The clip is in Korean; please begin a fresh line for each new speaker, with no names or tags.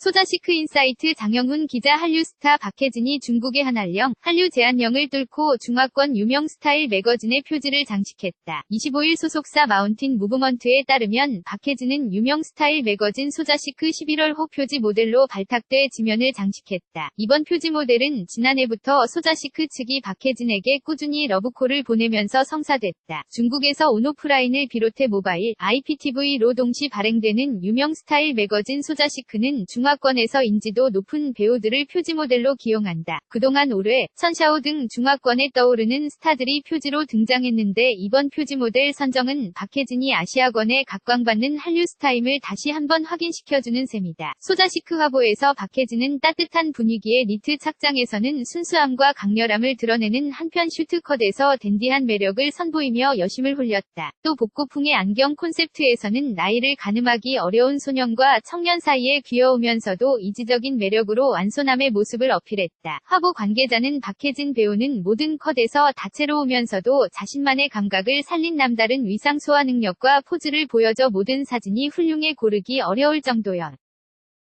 소자시크 인사이트 장영훈 기자 한류스타 박혜진이 중국의 한한령, 한류 제한령을 뚫고 중화권 유명 스타일 매거진의 표지를 장식했다. 25일 소속사 마운틴 무브먼트에 따르면 박혜진은 유명 스타일 매거진 소자시크 11월 호 표지 모델로 발탁돼 지면을 장식했다. 이번 표지 모델은 지난해부터 소자시크 측이 박혜진에게 꾸준히 러브콜을 보내면서 성사됐다. 중국에서 온오프라인을 비롯해 모바일, IPTV로 동시 발행되는 유명 스타일 매거진 소자시크는 중화 중화권에서 인지도 높은 배우들을 표지 모델로 기용한다. 그동안 올해 천샤오 등 중화권에 떠오르는 스타들이 표지로 등장했는데 이번 표지 모델 선정은 박혜진이 아시아권에 각광받는 한류 스타임을 다시 한번 확인시켜주는 셈이다. 소자시크 화보에서 박혜진은 따뜻한 분위기의 니트 착장에서는 순수함과 강렬함을 드러내는 한편 슈트컷에서 댄디한 매력을 선보이며 여심을 홀렸다. 또 복고풍의 안경 콘셉트에서는 나이를 가늠하기 어려운 소년과 청년 사이에 귀여우면서 하면서도 이지적인 매력으로 완소남의 모습을 어필했다. 화보 관계자는 박혜진 배우는 모든 컷에서 다채로우면서도 자신만의 감각을 살린 남다른 위상 소화 능력과 포즈를 보여줘 모든 사진이 훌륭해 고르기 어려울 정도연.